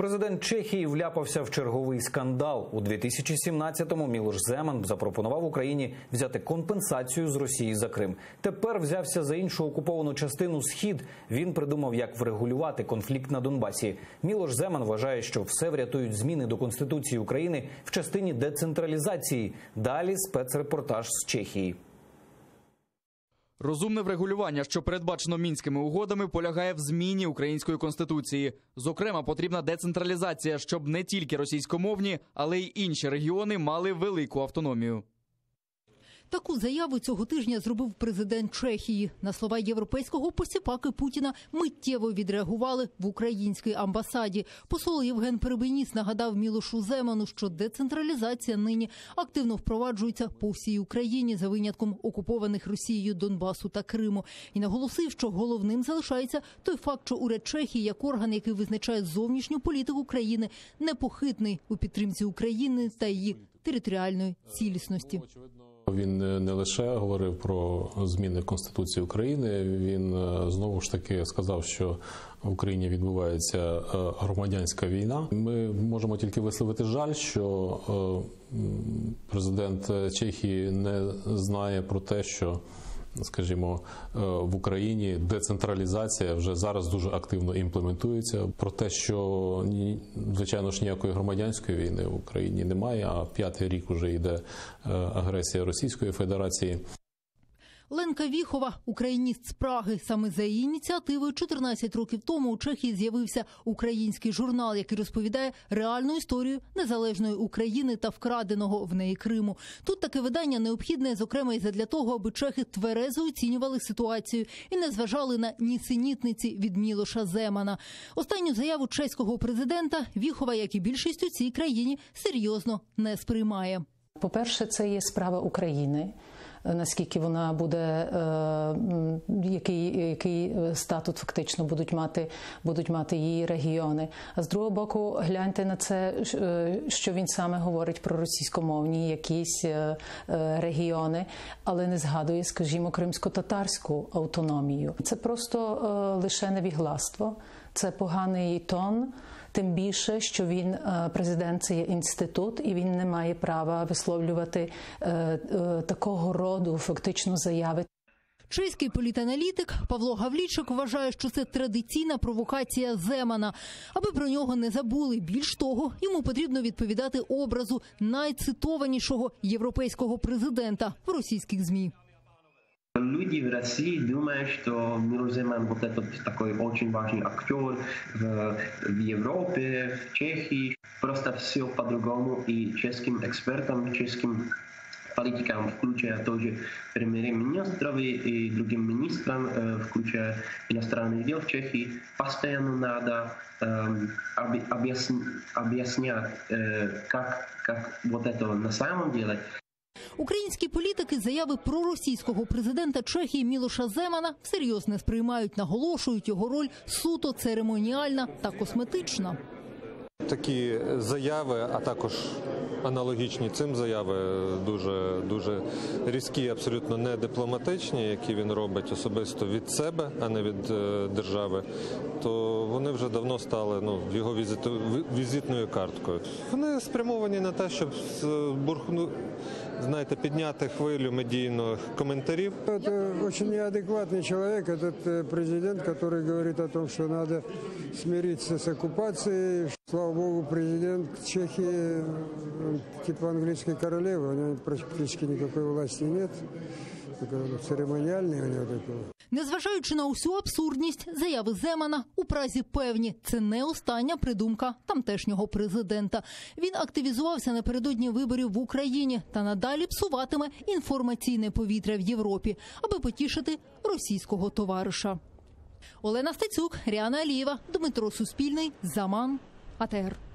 Президент Чехії вляпався в черговий скандал. У 2017-му Мілош Земан запропонував Україні взяти компенсацію з Росії за Крим. Тепер взявся за іншу окуповану частину схід. Він придумав, як врегулювати конфлікт на Донбасі. Мілош Земан вважає, що все врятують зміни до конституції України в частині децентралізації. Далі спецрепортаж з Чехії. Розумне врегулювання, що передбачено мінськими угодами, полягає в зміні української конституції. Зокрема, потрібна децентралізація, щоб не тільки російськомовні, але й інші регіони мали велику автономію. Таку заяву цього тижня зробив президент Чехії. На слова європейського посіпаки Путіна миттєво відреагували в українській амбасаді. Посол Євген Перебеніс нагадав Мілошу Земану, що децентралізація нині активно впроваджується по всій Україні за винятком окупованих Росією Донбасу та Криму. І наголосив, що головним залишається той факт, що уряд Чехії як орган, який визначає зовнішню політику країни, непохитний у підтримці України та її територіальної цілісності. Він не лише говорив про зміни Конституції України. Він е, знову ж таки сказав, що в Україні відбувається е, громадянська війна. Ми можемо тільки висловити жаль, що е, президент Чехії не знає про те, що скажімо, в Україні децентралізація вже зараз дуже активно імплементується. Про те, що звичайно ж ніякої громадянської війни в Україні немає. А п'ятий рік вже йде агресія Російської Федерації. Ленка Віхова, україніст з Праги. Саме за її ініціативою 14 років тому у Чехії з'явився український журнал, який розповідає реальну історію незалежної України та вкраденого в неї Криму. Тут таке видання необхідне, зокрема, і задля того, аби чехи тверезо оцінювали ситуацію і не зважали на нісенітниці від Мілоша Земана. Останню заяву чеського президента Віхова, як і більшість у цій країні, серйозно не сприймає. По перше, це є справа України наскільки вона буде, е, який який статут фактично будуть мати будуть мати її регіони. А з другого боку, гляньте на це, е, що він саме говорить про російськомовні якісь е, регіони, але не згадує, скажімо, кримсько-татарську автономію. Це просто лише невігластво, це поганий тон. Тим більше, що він президент це є інститут, і він не має права висловлювати е, е, такого роду фактично заяви. Чеський політаналітик Павло Гавлічик вважає, що це традиційна провокація Земана. Аби про нього не забули. Більш того, йому потрібно відповідати образу найцитованішого європейського президента в російських змі. Люди в России думают, что Милош Земан вот этот такой очень важный актер в, в Европе, в Чехии. Просто все по-другому и чешским экспертам, чешским политикам, включая тоже премьер-министров и другим министрам, включая иностранных дел в Чехии, постоянно надо объяснять, как, как вот это на самом деле. Українські політики заяви проросійського президента Чехії Мілоша Земана всерйоз не сприймають, наголошують його роль суто церемоніальна та косметична. Такі заяви, а також аналогічні цим заяви, дуже дуже різкі, абсолютно не дипломатичні, які він робить особисто від себе, а не від е, держави. То вони вже давно стали ну його візиту, візитною карткою. Вони спрямовані на те, щоб бурхну, знаєте, підняти хвилю медійних коментарів. Це дуже неадекватний чоловік, цей президент, який говорить о том, що треба смиритися з окупацією. Слава Богу, президент Чехии типа английской королевы, у него практически никакой власти нет. Церемоніальний у нього такого. Незважаючи на усю абсурдність, заяви Земана у Празі певні. Це не остання придумка тамтешнього президента. Він активізувався напередодні виборів в Україні та надалі псуватиме інформаційне повітря в Європі, аби потішити російського товариша. Олена Стецюк, Ріана Алієва, Дмитро Суспільний, Заман, АТР.